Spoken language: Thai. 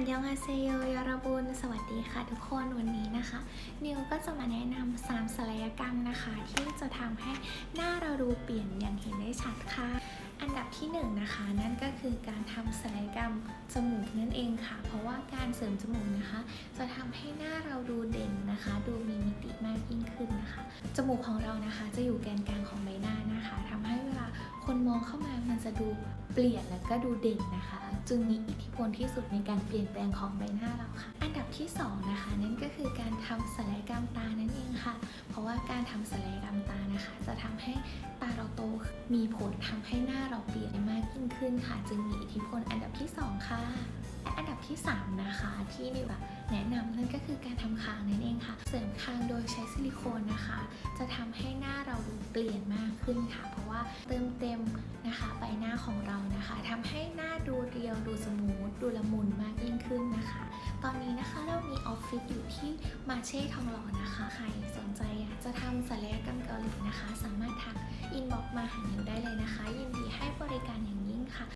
นยองอาเซโยยอรบุญสวัสดีค่ะทุกคนวันนี้นะคะ นิวก็จะมาแนะนำ3ศัลยกรรมนะคะ ที่จะทำให้หน้าเราดูเปลี่ยนอย่างเห็นได้ชัดค่ะ อันดับที่1นงนะคะ นั่นก็คือการทำศัลยกรรมจมูกนั่นเองค่ะ เพราะว่าการเสริมจมูกนะคะ จะทำให้หน้าเราดูเด่นนะคะ ดูมีมิติมากยิ่งขึ้นนะคะ จมูกของเรานะคะ จะอยู่แกนกลางของใบหน้านะคะ คนมองเข้ามามันจะดูเปลี่ยนแล้วก็ดูเด่นนะคะ จึงมีอิทธิพลที่สุดในการเปลี่ยนแปลงของใบหน้าเราค่ะ อันดับที่สองนะคะนั่นก็คือการทำศัลยกรรมตานั่นเองค่ะ เพราะว่าการทำศัลยกรรมตานะคะ จะทำให้ตาเราโตมีผลทำให้หน้าเราเปลี่ยนได้มากยิ่งขึ้นค่ะ จึงมีอิทธิพลอันดับที่สองค่ะและอันดับที่ 3 นะคะที่นิวแนะนำนั่นก็คือการทำคางนั่นเองค่ะ เสริมคางโดยใช้ซิลิโคนนะคะ จะทำ เปลี่ยนมากขึ้นค่ะ เพราะว่าเติมเต็มนะคะใบหน้าของเรานะคะทำให้หน้าดูเรียวดูสมูทดูละมุนมากยิ่งขึ้นนะคะ ตอนนี้นะคะเรามีออฟฟิศอยู่ที่มาเช่ทองหล่อนะคะ ใครสนใจอยากจะทำศัลยกรรมเกาหลีนะคะ สามารถทักอินบ็อกมาหานิวได้เลยนะคะ ยินดีให้บริการอย่างยิ่งค่ะ